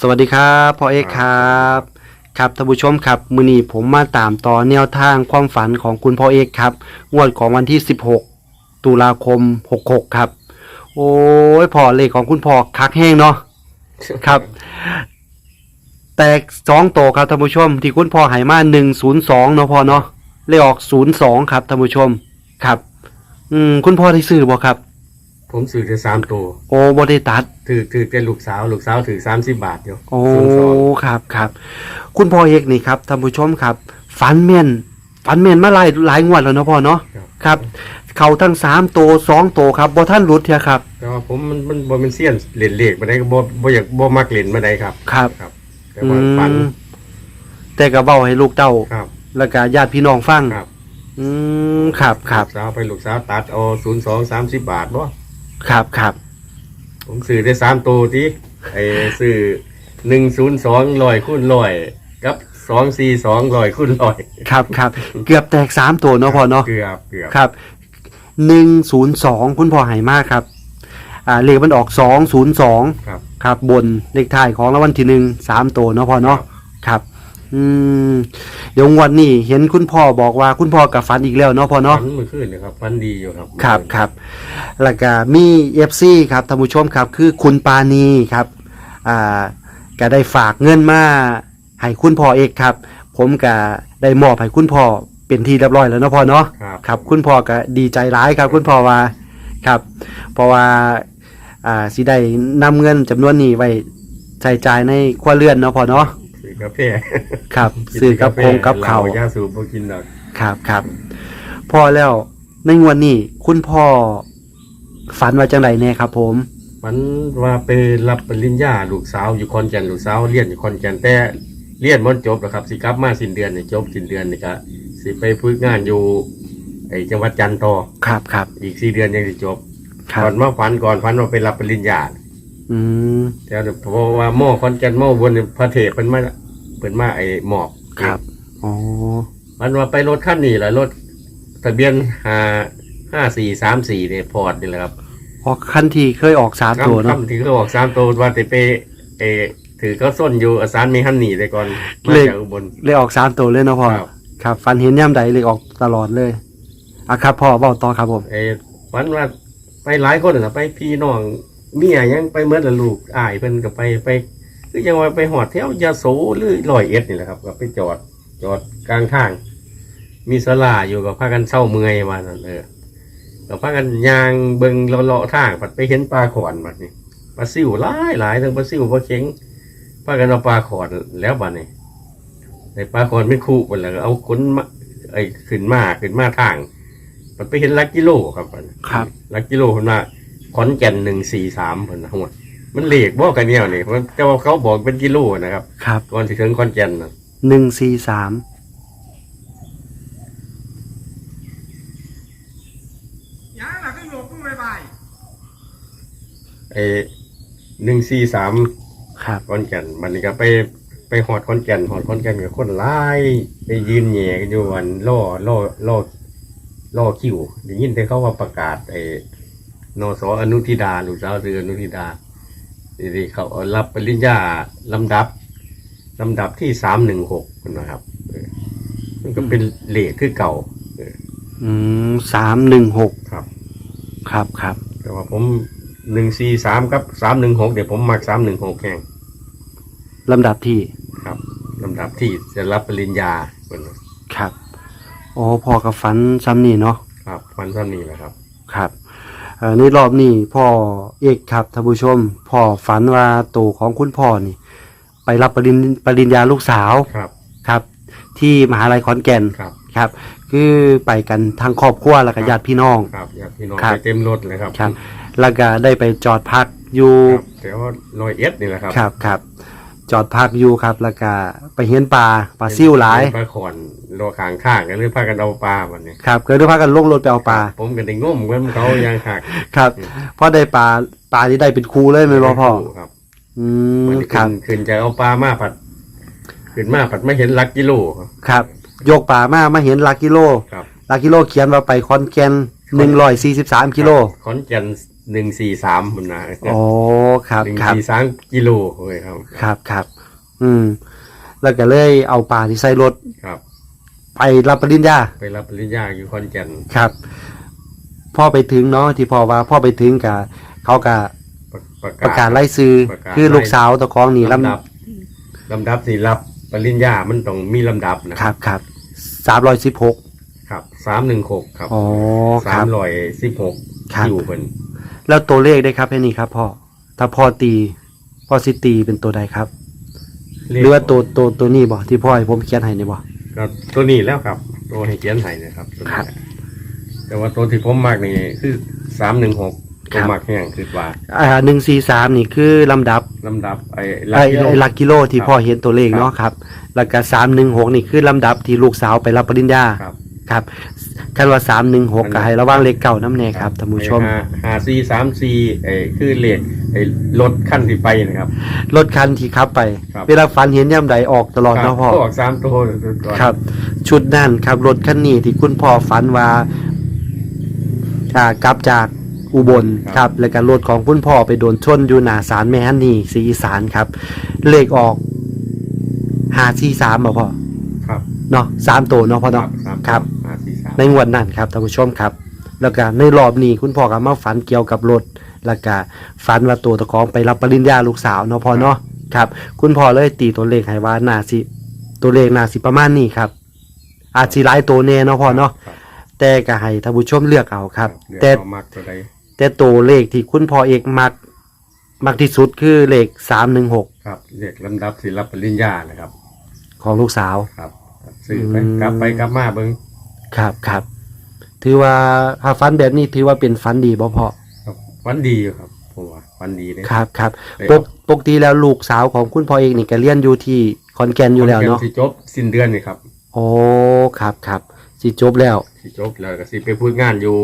สวัสดีครับพ่อเอกครับ ครับท่านผู้ชมครับมือนี้ผมมาตามต่อแนวทางความฝันของคุณพ่อเอกครับงวดของวันที่ 16 ตุลาคม 66 ครับ โอ้ยพ่อเลขของคุณพ่อคักแห้งเนาะครับ แตกสองโตวครับท่านผู้ชม ที่คุณพ่อหายมา102เนาะพ่อเนาะเลขออก 02 ครับท่านผู้ชมครับ อืมคุณพ่อได้ซื้อบ่ครับ ผมซื้อได้สามตัวโอ้บ่ได้ตัดถือถือเป็นลูกสาวลูกสาวถือสามสิบบาทอยู่โอ้ศูนย์สองครับครับคุณพ่อเอกนี่ครับท่านผู้ชมครับฝันแม่นฝันแม่นมาหลายหลายงวดแล้วเนาะพ่อเนาะครับครับ เขาทั้งสามตัวสองตัวครับบ่ท่านรุดเทียครับแต่ว่าผมมันมันบ่เป็นเสี้ยนเหรียญเหล็กมาได้ก็บ่บ่อยากบ่มักเหรียญมาได้ครับ ครับ ครับ แต่ว่าฝันอืมแต่ก็เบ้าให้ลูกเต้า ครับ แล้วก็ญาติพี่น้องฟังครับ อืมครับครับ ลูกสาวไปลูกสาวตัดเอาศูนย์สองสามสิบบาทบ่ ครับครับผมซื้อได้สามตัวที่ไอ้ซื้อหนึ่งศูนย์สองร้อยคูณร้อยกับสองสี่สองร้อยคูณร้อย ครับครับเกือบแตกสามตัวเนาะพ่อเนาะเกือบเกือบครับหนึ่งศูนย์สองคุณพ่อใหายมากครับ อ่าเลขมันออกสองศูนย์สองครับ ครับบนเลขท้ายของรางวัลที่หนึ่งสามตัวเนาะพ่อเนาะครับ อืมเดี๋ยวงวันนี้เห็นคุณพ่อบอกว่าคุณพ่อกับฟันอีกแล้วเนาะพ่อเนาะ ฝันเมื่อคืนนะครับฝันดีอยู่ครับครับครับแล้วก็มีเอฟซีครับท่านผู้ชมครับ คือคุณปานีครับอ่าก็ได้ฝากเงินมาให้คุณพ่อเอกครับ ผมก็ได้มอบให้คุณพ่อเป็นที่เรียบร้อยแล้วเนาะพ่อเนาะครับครับ คุณพ่อก็ดีใจร้ายครับ คุณพ่อว่าครับ เพราะว่าอ่าสิได้นำเงินจำนวนนี้ไว้ใช้จ่ายในครัวเรือนเนาะพ่อเนาะซื้อ กาแฟครับซื้อกับคงกับเขาวยาสูบบ่กินหรอกครับครับพอแล้วในงวดนี้คุณพ่อฝันว่าจังไรแน่ครับ ผมมันว่าไปรับปริญญาลูกสาวอยู่คอนแก่นลูกสาวเรียนอยู่คอนแก่นแต่เรียนมันจบแล้วครับสิกลับมาสิ้นเดือนนี่จบสิ้นเดือนนี่ก็สิไปฝึกงานอยู่ไอ้จังหวัดจันทร์ต่อครับครับอีกสี่เดือนยังสิจบครัก่อบนมาฝันก่อนฝันว่าไปรับปริญญาอืมแต่เพราะว่าหม้อคอนแก่นหม้อบนนี่พระเทพเป็นมา เป็นมาไอ้หมอกครับ อ๋อ มันว่าไปรถคันนี้แหละรถทะเบียนห้าห้าสี่สามสี่เนี่ยพอร์ตนี่แหละครับพอขั้นที่เคยออกสามตัวเนาะคำที่เขาบอกสามตัวว่าแต่ไปเออถือเขาส้นอยู่อาสารมีฮันนี่แต่ก่อนมาเลขจากอุบลเลยออกสามตัวเลยเนาะพ่อครับครับฝันเห็นย่ำใดเลยออกตลอดเลยอะครับพ่อบอกต่อครับผมเออวันว่าไปหลายคนนะไปพี่น้องเมียยังไปเมื่อละลูกอ้ายเพิ่นก็ไปไป คือยังว่าไปหอดแถวยาโสหรือลอยเอ็ดนี่แหละครับก็ไปจอดจอดกลางทาง มีสลาอยู่กับพากันเศร้าเมื่อยมานั่นเออกับพากันยางเบิงเลาะๆทางปัดไปเห็นปลาขอนบัดนี้ปลาซิวหลายหลายทั้งปลาซิวปลาเข็งพากันเอาปลาขอนแล้วบัดนี้ไอ้ปลาขอนไม่คู่กันแล้วก็เอาขนมาไอ้ขึ้นมาขึ้นมาทางมันไปเห็นลักกิโลครับบัดนี้ครับลักกิโลคนว่าขอนแก่นหนึ่งสี่สามคนนะหัว มันเลขบอกกันเนี่ยนี่มันแต่ว่าเขาบอกเป็นกิโลนะครับครับก่อนที่ถึงขอนแก่นนะหนึ่งสี่สามยังล่ะก็โยกขึ้นไปไปไอ้หนึ่งสี่สามครับขอนแก่นมันนี่ก็ไปไปหอดขอนแก่นหอดขอนแก่นกับคนไล่ไปยืนแหย่กันอยู่วันล่อล่อล่อล่อคิวได้ยินแต่เขาว่าประกาศไอ้นสอนุทิดาลูกสาวคืออนุทิดา ดีๆเขาเอารับปริญญาลำดับลำดับที่สามหนึ่งหกนะครับเออมันก็เป็นเลขคือเก่าอืมสามหนึ่งหกครับ ครับครับ แต่ว่าผมหนึ่งสี่สามกับสามหนึ่งหกเดี๋ยวผมมักสามหนึ่งหกแข่งลำดับที่ครับลำดับที่จะรับปริญญาเพิ่นว่าครับอ๋อพ่อกับฝันซ้ำนี่เนาะครับวันท่านนี้แหละครับ ครับเอ่อ ในรอบนี้พ่อเอกครับท่านผู้ชมพ่อฝันว่าตัวของคุณพ่อนี่ ไปรับปริญปริญญาลูกสาวครับ ครับ ที่มหาลัยขอนแก่นครับ ครับ คือไปกันทางครอบครัวแล้วก็ญาติพี่น้อง ครับญาติพี่น้องครับ ไปเต็มรถเลยครับครับแล้วก็ได้ไปจอดพักอยู่ครับแต่ว่าลอยเอ็ดนี่แหละครับครับครับจอดพักอยู่ครับ แล้วก็ไปเห็นปลาปลาซิ่วหลาย ปลาขอน รอขางข้างกันเลยพากันเอาปลาวันนี้ครับก็ได้พากันลงรถไปเอาปลา ผมกันได้งมกันเขายังหักครับพอได้ปลาปลาที่ได้เป็นครูเลยไหมนบ่พ่อครับอืวัมนนี้ครัขึ้บนขึ้นจะเอาปลามาผัด ขึ้นมาผัดไม่เห็นลักกิโลครับครับ ยกป่ามามาเห็นหลักกิโลครับหลักกิโลเขียนว่าไปคอนแกนหนึ่งร้อยสี่สิบสามกิโลขอนแก่นหนึ่งสี่สามมันนะโอ้ครับหนึ่งครับ สี่สามกิโลเลยครับ ครับครับ อืม แล้วก็เลยเอาปลาที่ใส่รถครับ ไปรับปริญญาไปรับปริญญาอยู่ขอนแก่นครับ พ่อไปถึงเนาะที่พ่อว่าพ่อไปถึงกับเขากับประประกาศไล่ซื้อประกาศคือลูกสาวตะคองนี่ลลำดับลำดับสิรับปริญญามันต้องมีลำดับนะำครับครับสามร้อยสิบหกครับสามหนึ่งหกครับอ๋อคสารัมบ ร้อยสิบหกครับ อยู่เพิ่นแล้วตัวเลขได้ครับแค่นี้ครับพ่อถ้าพ่อตีพ่อสิตีเป็นตัวใดครับ หรือว่าตัวตัวตัวนี้บ่ที่พ่อให้ผมเขียนให้นี่บ่ ก็ตัวนี้แล้วครับ ตัวให้เขียนให้นะครับตัวนี้ครับแต่ว่าตัวที่ผมมากนี่คือสามหนึ่งหกตัวมากแห้งคือว่าอ่าหนึ่งสี่สามนี่คือลำดับลำดับไอ้ไอ้กิโล ไอ้หลักกิโลที่ครับพ่อเห็นตัวเลขเนาะครับ แล้วก็สามหนึ่งหกนี่คือลำดับที่ลูกสาวไปรับปริญญาครับ ครับ คันว่าสามหนึ่งหกก็ให้ระวังเลขเก่าน้ำแน่ครับท่านผู้ชมไอ้ห้าห้าสี่สามสี่ไอ้คือเลขไอ้รถขั้นที่ไปนะครับ รถคันที่ขับไป ครับ เวลาฝันเห็นย่ำใดออกตลอดครัเนาะพ่อ ก็ออกสามตัวก่อนครับ ชุดนั่นครับรถคันนี้ที่คุณพ่อฝันว่าอ่ากลับจากอุบลครับ แล้วก็รถของคุณพ่อไปโดนชนอยู่หน้าศาลแม่ฮันนี่สีอีสานครับ เลขออกหาสี่สามบ่พ่อครับ เนาะสามตัวเนาะพ่อเนาะสามครับห้าสี่สาม ในงวดนั้นครับท่านผู้ชมครับ แล้วก็ในรอบนี้คุณพ่อก็มาฝันเกี่ยวกับรถแล้วก็ฝันว่าตัวตะของไปรับปริญญาลูกสาวเนาะพ่อเนาะครับ คุณพ่อเลยตีตัวเลขให้ว่าน่าสิตัวเลขน่าสิประมาณนี้ครับ อาจสิหลายตัวแน่เนาะพ่อเนาะครับแต่ก็ให้ท่านผู้ชมเลือกเอาครับเดี๋ยวแต่เอามักตัวใดแต่ตัวเลขที่คุณพ่อเอกมักมักที่สุดคือเลขสามหนึ่งหกครับเลขลำดับศิลปริญญานะครับ ของลูกสาวครับ ซื้อไปอืมกลับไปกลับมาเบิ้ง ครับครับ ถือว่าถ้าฝันแบบนี้ถือว่าเป็นฝันดีบ่พ่อครับวันดีอยู่ครับผมว่าวันดีเลยครับครับได้ปกปกติแล้วลูกสาวของคุณพ่อเอกนี่แกเรียนอยู่ที่ขอนแก่นอยู่แล้วเนาะที่จบสิ้นเดือนนี่ครับโอ้ครับครับสิจบแล้วที่จบแล้วก็สิไปพูดงานอยู่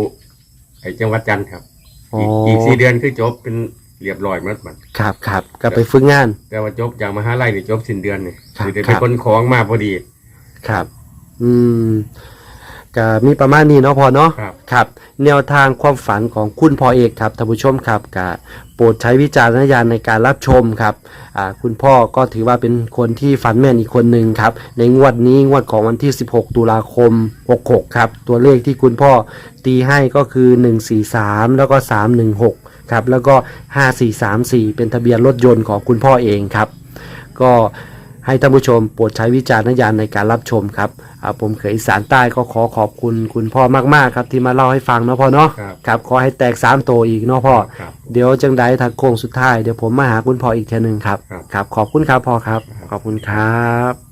ไอ้จังหวัดจันทร์ครับอ๋ออีกอีกสี่เดือนคือจบเป็นเรียบร้อยหมดมันครับครับก็ไปฝึกงาน แต่ว่าจบจากมหาลัยนี่จบสิ้นเดือนนี่ครับคือได้ครัไปบคนของมาพอดีครับ อืม ก็มีประมาณนี้เนาะพอเนาะครับ ครับ แนวทางความฝันของคุณพ่อเอกครับท่านผู้ชมครับก็โปรดใช้วิจารณญาณในการรับชมครับอ่าคุณพ่อก็ถือว่าเป็นคนที่ฝันแม่นอีกคนหนึ่งครับ ในงวดนี้งวดของวันที่ 16 ตุลาคม 66 ครับ ตัวเลขที่คุณพ่อตีให้ก็คือ 143 แล้วก็ 316 ครับ แล้วก็ 5434 เป็นทะเบียนรถยนต์ของคุณพ่อเองครับ ก็ให้ท่านผู้ชมโปรดใช้วิจารณญาณในการรับชมครับ อ่าผมเขยอีสารใต้ก็ขอขอบคุณคุณพ่อมากๆครับที่มาเล่าให้ฟังเนาะพ่อเนาะครับครับขอให้แตกสามโตวอีกเนาะพ่อ ครับ เดี๋ยวจังใดถักโค้งสุดท้ายเดี๋ยวผมมาหาคุณพ่ออีกเทีนึงครับ ครับ ครับ ขอบคุณครับพ่อครับครับขอบคุณครับ